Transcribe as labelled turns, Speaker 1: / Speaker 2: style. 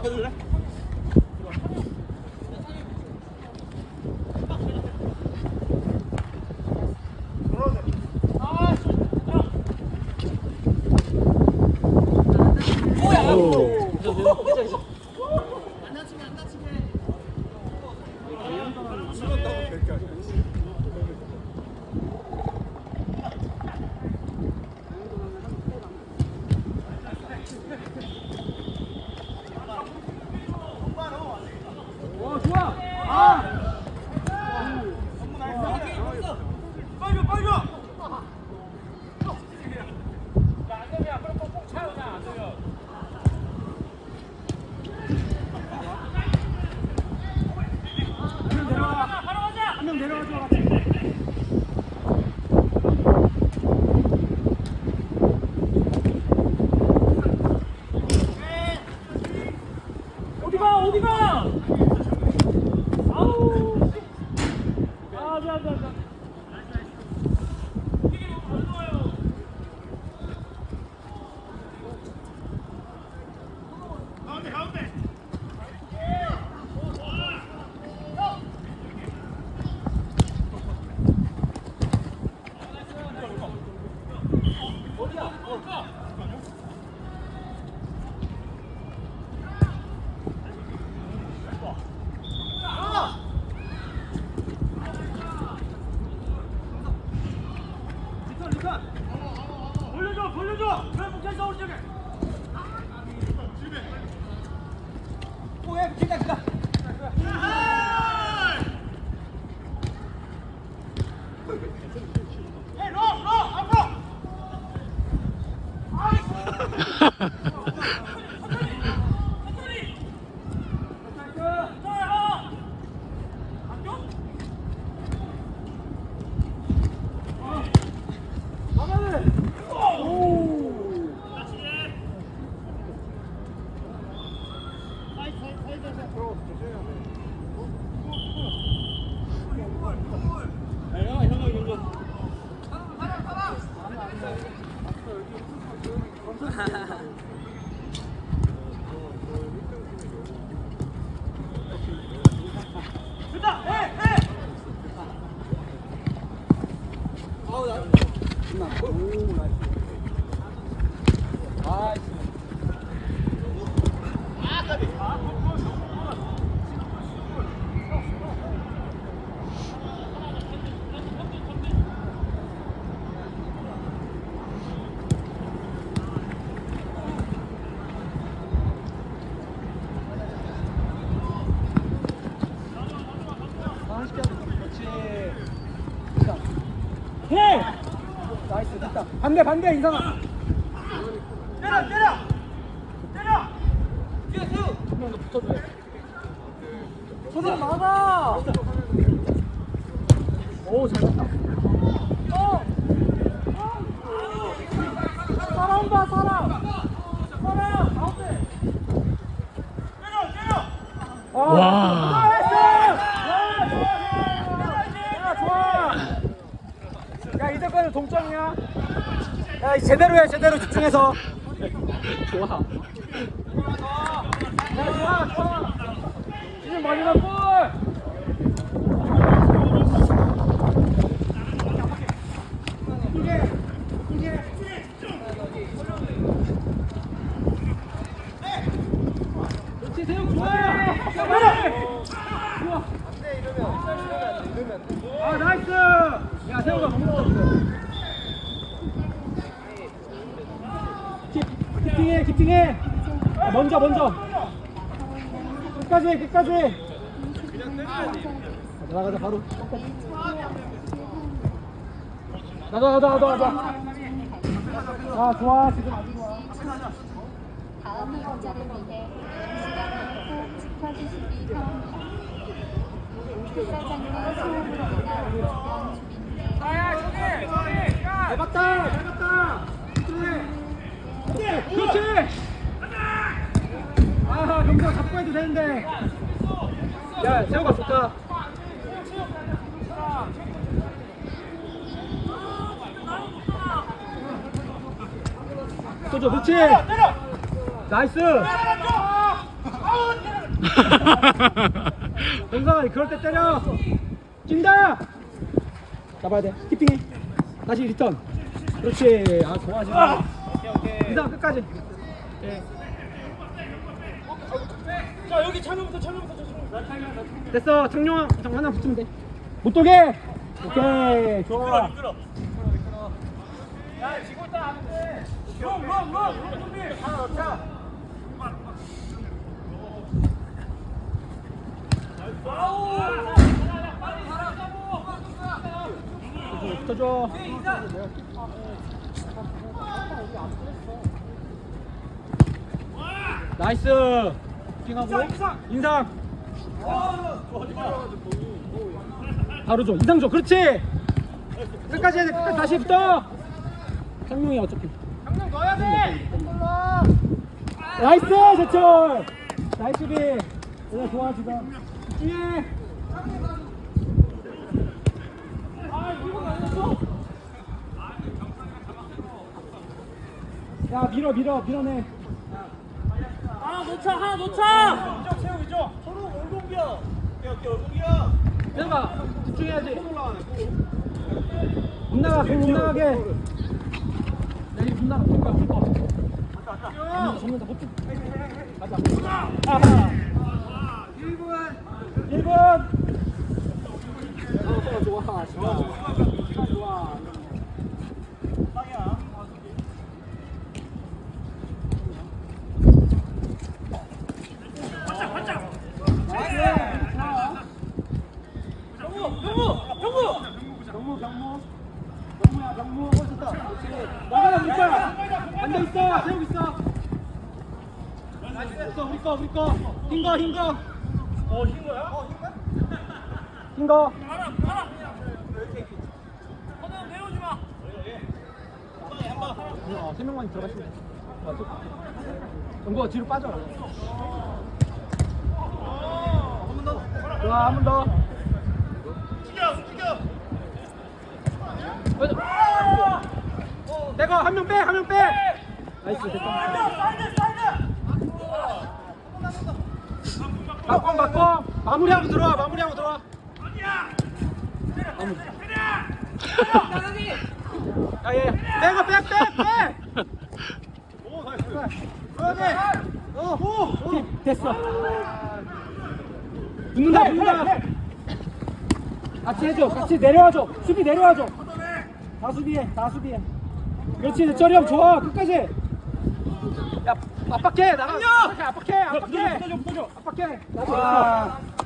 Speaker 1: เข้าไปดูนะ 오, 예, 기다, 기다. 예, 로, 로, 앞으로. 됐다. 해, 해. 해. 나이스 됐다. 반대 반대 이상아. 때려 때려 때려. 뛰어 뛰어. 한명더 붙어줘야 돼. 손을 막아. 오 잘했다. 어. 사람 봐 사람. 사람 가운데. 때려 때려.
Speaker 2: 와.
Speaker 1: 나이스. 야, 좋아. 야 이제까지 동점이야. 야 제대로 해 제대로 집중해서.
Speaker 2: 좋아.
Speaker 1: 야 좋아 좋아. 지금 마지막 골. 이게 이게. 그렇지 세영 좋아. 야 빨리. 좋아. 아 나이스. 야 세영아 너무 좋았어. 킵, 키팅해. 아, 먼저, 먼저. 끝까지, 해, 끝까지. 해. 가자, 가자, 바로. 나가, 나가, 나가, 나가. 아, 좋아, 지금 아주 좋아.
Speaker 3: 다음 환자를 위해 시간을 꼭 지켜주시기 바랍니다. 소음으로 인한 주변 주민들
Speaker 1: 잘 봤다, 잘 봤다. 그래. 그렇지, 그렇지. 해도 되는데. 야, 세호가 좋다. 또줘, 그렇지. 나이스. 동상아, 그럴 때 때려. 찐다. 잡아야 돼. 키핑해. 다시 리턴. 그렇지. 아, 좋아, 지금. 이상 끝까지. 예.
Speaker 4: 자 여기 찬우부터 찬우부터 찬우
Speaker 1: 됐어. 창룡 장 하나 붙으면 돼못 도게! 오케이. 좋아. 붙어줘. 나이스 킹하고 인상. 바로 줘. 인상 줘. 그렇지. 끝까지 해야 돼. 끝까지 다시 붙어 장룡이 어차피. 장룡 넣어야 돼 나이스 제철. 나이스 비. 오늘 좋아 지금 집중해 야 밀어 밀어 밀어내
Speaker 2: 하나 놓자 하나 놓자
Speaker 1: 내가. 집중해야지. 못 나가 공못 나가게. 내일 못 나가 못 나가 잡는다 못 쭉. 가자. 아하 1분 1분 어, 좋아 좋아. 좋아 좋아 경무 경무 경무야 경무 멋있다 나가라 물자 앉아 있어 세우고 있어 있어 우리 거 우리 거 흰거 흰거 어 흰거야? 흰거 어, 세 명만 들어가시면 돼. 정구가 뒤로 빠져. 좋아, 한 번 더. 맞아. 내가 한 명 빼, 한 명 빼. 나이스, 됐다. 바꿔, 바꿔. 마무리하고 들어와, 마무리하고 들어와. 마무리. 야, 얘, 빼고 빼, 빼, 빼. 오, 나이스. 어, 오, 오. 됐어. 붙는다, 붙는다. 같이 해줘. 같이 내려와줘. 수비 내려와줘. 다 수비해. 다 수비해. 그렇지. 형 좋아. 끝까지. 야, 압박해. 나가. 압박해. 압박해. 압박해. 압박해. 나도.